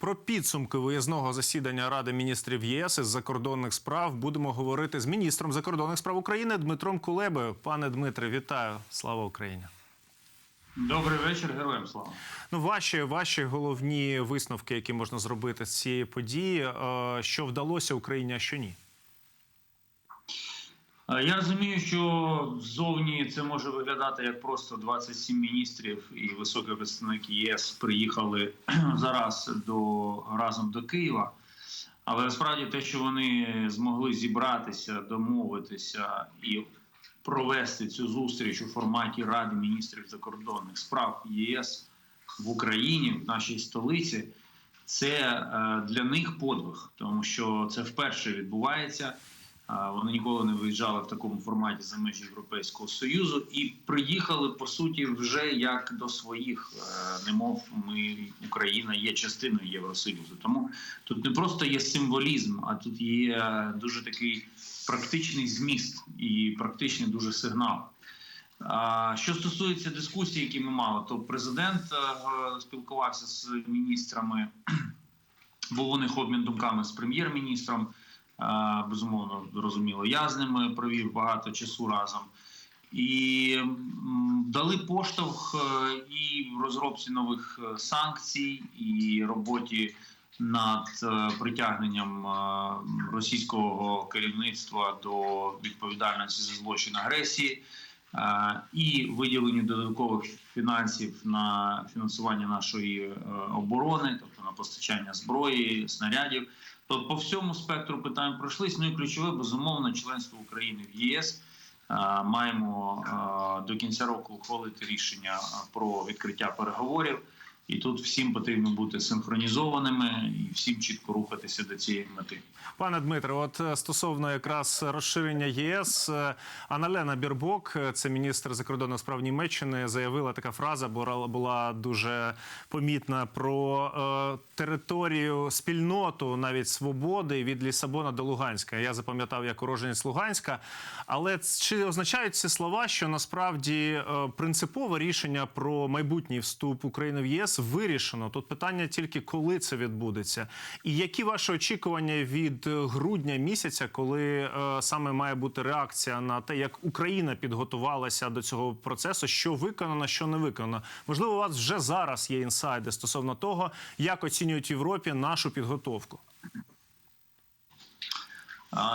Про підсумки виїзного засідання Ради міністрів ЄС із закордонних справ будемо говорити з міністром закордонних справ України Дмитром Кулебою. Пане Дмитре, вітаю! Слава Україні! Добрий вечір, героям слава. Ну, ваші, ваші головні висновки, які можна зробити з цієї події, е, що вдалося Україні, а що ні. Е, Я розумію, що ззовні це може виглядати як просто 27 міністрів і високий представник ЄС приїхали зараз до разом до Києва. Але насправді те, що вони змогли зібратися, домовитися і провести цю зустріч у форматі Ради міністрів закордонних справ ЄС в Україні, в нашій столиці, це е, для них подвиг, тому що це вперше відбувається. Вони ніколи не виїжджали в такому форматі за межі Європейського союзу і приїхали по суті вже як до своїх, е, немов ми Україна є частиною Євросоюзу. Тому тут не просто є символізм, а тут є дуже такий практичний зміст і практичний дуже сигнал. Що стосується дискусії, які ми мали, то президент е, спілкувався з міністрами. Був у них обмін думками з прем'єр-міністром. Безумовно, зрозуміло, я з ними провів багато часу разом. І дали поштовх е, і в розробці нових е, санкцій, і роботі над е, притягненням російського керівництва до відповідальності за злочин агресії, і виділенню додаткових фінансів на фінансування нашої оборони, тобто на постачання зброї, снарядів. Тобто по всьому спектру питань пройшлись. Ну і ключове безумовно членство України в ЄС. Маємо до кінця року ухвалити рішення про відкриття переговорів, і тут всім потрібно бути синхронізованими і всім чітко рухатися до цієї мети. Пане Дмитре, от е, стосовно якраз розширення єС, е, Аналена Бірбок, е, це міністр закордонних справ Німеччини, заявила така фраза, була, дуже помітна про територію спільноту навіть свободи від Лісабона до Луганська. Я запам'ятав як уроженець Луганська. Але чи означають ці слова, що насправді принципове рішення про майбутній вступ України в ЄС вирішено? Тут питання тільки коли це відбудеться, і які ваші очікування від е, грудня місяця, коли е, саме має бути реакція на те, як Україна підготувалася до цього процесу, що виконано, що не виконано? Можливо, у вас вже зараз є інсайди стосовно того, як оцінюють в Європі нашу підготовку.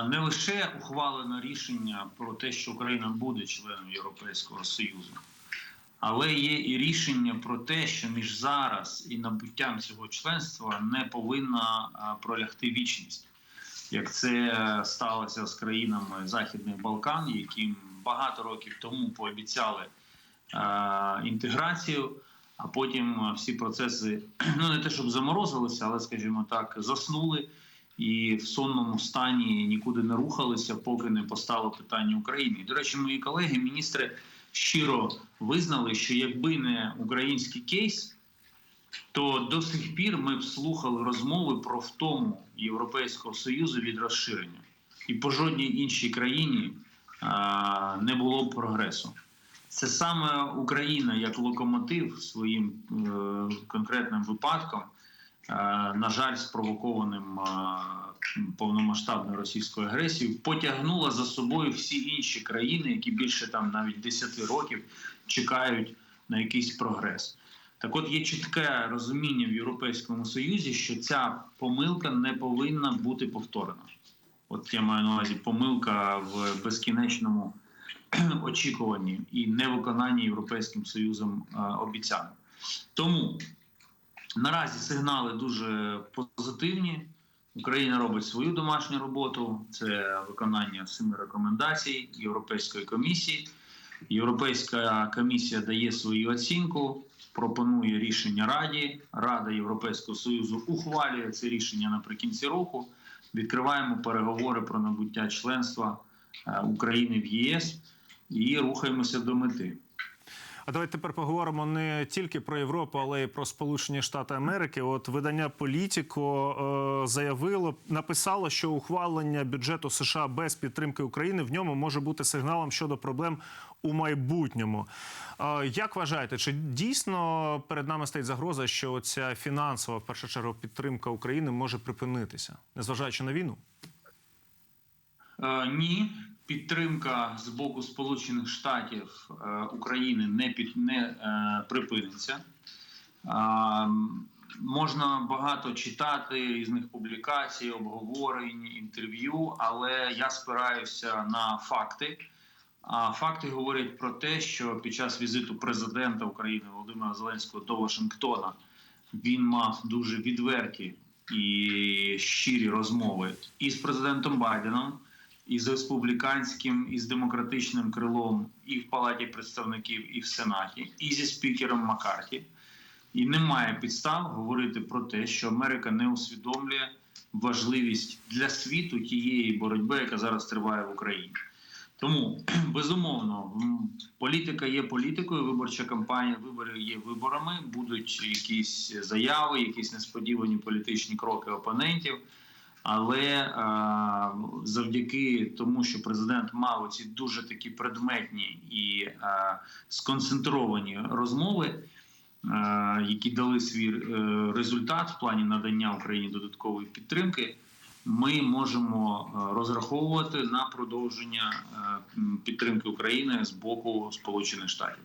Не лише ухвалено рішення про те, що Україна буде членом Європейського Союзу, але є і рішення про те, що між зараз і набуттям цього членства не повинна пролягти вічність, як це сталося з країнами Західних Балкан, яким багато років тому пообіцяли інтеграцію. А потім всі процеси ну не те, щоб заморозилися, але скажімо так, заснули і в сонному стані нікуди не рухалися, поки не постало питання України. До речі, мої колеги, міністри щиро визнали, що якби не український кейс, то до сих пір ми б слухали розмови про втому Європейського союзу від розширення, і по жодній іншій країні не було б прогресу. Це саме Україна як локомотив своїм е, конкретним випадком, на жаль, спровокованим е, повномасштабною російською агресією, потягнула за собою всі інші країни, які більше там навіть 10 років чекають на якийсь прогрес. Так, от є чітке розуміння в Європейському Союзі, що ця помилка не повинна бути повторена. От я маю на увазі помилка в безкінечному очікуванні і невиконанні Європейським Союзом е, обіцянок. Тому наразі сигнали дуже позитивні. Україна робить свою домашню роботу. Це виконання семи рекомендацій Європейської комісії. Європейська комісія дає свою оцінку, пропонує рішення Раді. Рада Європейського Союзу ухвалює це рішення наприкінці року. Відкриваємо переговори про набуття членства е, України в ЄС і рухаємося до мети. А давайте тепер поговоримо не тільки про Європу, але й про Сполучені Штати Америки. От видання Політіко е, заявило, написало, що ухвалення бюджету США без підтримки України в ньому може бути сигналом щодо проблем у майбутньому. Е, як вважаєте, чи дійсно перед нами стоїть загроза, що ця фінансова в першу чергу підтримка України може припинитися, незважаючи на війну? Е, ні, підтримка з боку Сполучених Штатів е, України не під не е, припиниться. Е, можна багато читати різних публікацій, обговорень, інтерв'ю, але я спираюся на факти. А факти говорять про те, що під час візиту президента України Володимира Зеленського до Вашингтона він мав дуже відверті і щирі розмови і з президентом Байденом, і з республіканським, і з демократичним крилом, і в Палаті представників, і в Сенаті, і зі спікером Маккарті. І немає підстав говорити про те, що Америка не усвідомлює важливість для світу тієї боротьби, яка зараз триває в Україні. Тому безумовно політика є політикою, виборча кампанія, вибори є виборами. Будуть якісь заяви, якісь несподівані політичні кроки опонентів. Але е, завдяки тому, що президент мав оці дуже такі предметні і е, сконцентровані розмови, е, які дали свій результат в плані надання Україні додаткової підтримки, ми можемо розраховувати на продовження підтримки України з боку Сполучених Штатів.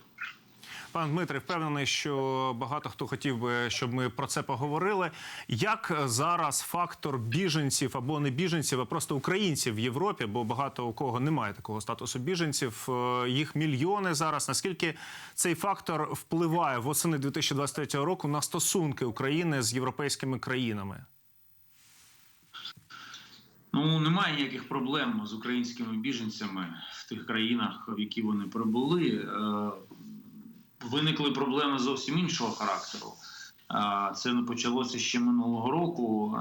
Пан Дмитрий впевнений, що багато хто хотів би, щоб ми про це поговорили. Як зараз фактор біженців або не біженців, а просто українців в Європі, бо багато у кого немає такого статусу біженців, е, їх мільйони зараз. Наскільки цей фактор впливає восени 2023 року на стосунки України з європейськими країнами? Ну немає ніяких проблем з українськими біженцями в тих країнах, в які вони прибули. Виникли проблеми зовсім іншого характеру. Це почалося ще минулого року.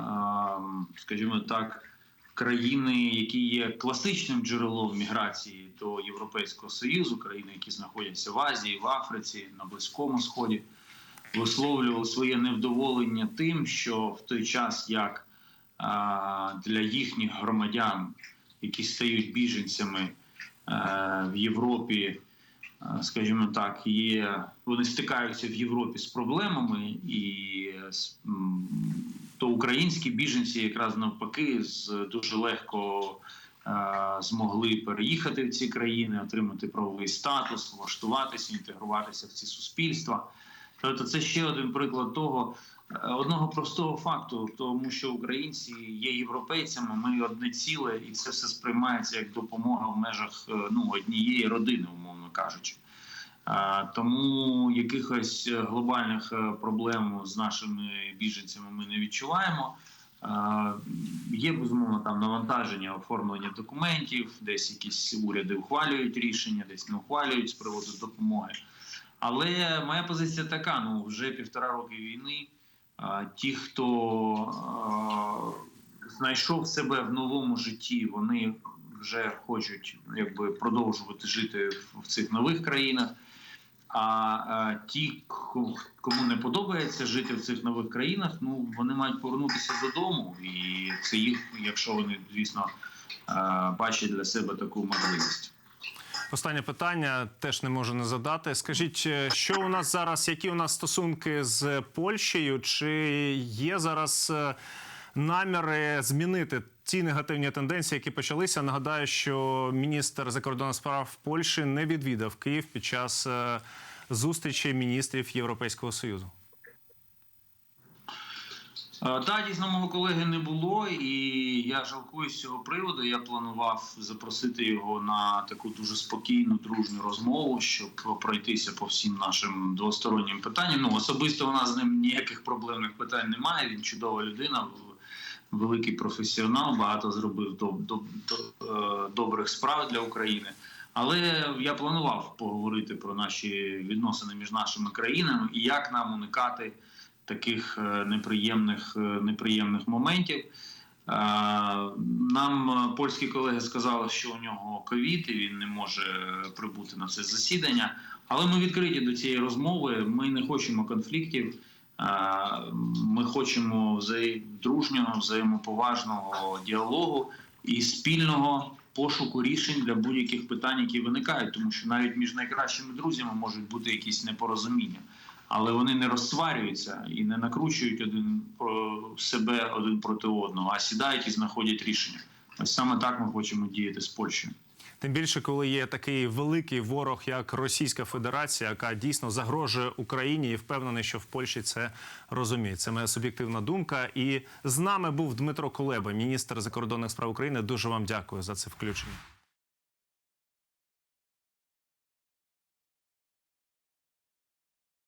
Скажімо так, країни, які є класичним джерелом міграції до Європейського союзу, країни, які знаходяться в Азії, в Африці, на Близькому Сході, висловлювали своє невдоволення тим, що в той час як для їхніх громадян, які стають біженцями в Європі, скажімо так, є вони стикаються в Європі з проблемами, і е, то українські біженці якраз навпаки дуже легко. е, Змогли переїхати в ці країни, отримати правовий статус, влаштуватися, інтегруватися в ці суспільства. Тобто, це ще один приклад того, е, одного простого факту, тому що українці є європейцями, ми одне ціле, і це все сприймається як допомога в межах е, ну, однієї родини, умовно кажучи. Е, Тому якихось глобальних е, проблем з нашими біженцями ми не відчуваємо. Є безумовно там навантаження оформлення документів, десь якісь уряди ухвалюють рішення, десь не ухвалюють з приводу допомоги. Але моя позиція така: ну вже півтора роки війни. Ті, хто знайшов себе в новому житті, вони вже хочуть якби продовжувати жити в- цих нових країнах. А ті, кому не подобається жити в цих нових країнах, ну вони мають повернутися додому, і це їх, якщо вони, звісно, бачать для себе таку можливість. Останнє питання теж не можу не задати. Скажіть, е, що у нас зараз, які у нас стосунки з Польщею? Чи є зараз е, наміри змінити ті негативні тенденції, які почалися? Нагадаю, що міністр закордонних справ Польщі не відвідав Київ під час е, зустрічі міністрів Європейського союзу. Е, Так, дійсно, мого колеги не було, і я жалкую з цього приводу. Я планував запросити його на таку дуже спокійну, дружню розмову, щоб пройтися по всім нашим двостороннім питанням. Ну особисто у нас з ним ніяких проблемних питань немає. Він чудова людина, великий професіонал, багато зробив до, до, до, е, добрих справ для України. Але я планував поговорити про наші відносини між нашими країнами і як нам уникати таких е, неприємних, е, неприємних моментів. Нам е, польські колеги сказали, що у нього ковід і він не може прибути на це засідання. Але ми відкриті до цієї розмови. Ми не хочемо конфліктів. Ми хочемо дружнього, взаємоповажного діалогу і спільного пошуку рішень для будь-яких питань, які виникають, тому що навіть між найкращими друзями можуть бути якісь непорозуміння, але вони не розсварюються і не накручують один про себе один проти одного, а сідають і знаходять рішення. Ось саме так ми хочемо діяти з Польщею. Тим більше, коли є такий великий ворог, як Російська Федерація, яка дійсно загрожує Україні, і впевнений, що в Польщі це розуміють. Це моя суб'єктивна думка. І з нами був Дмитро Кулеба, міністр закордонних справ України. Дуже вам дякую за це включення.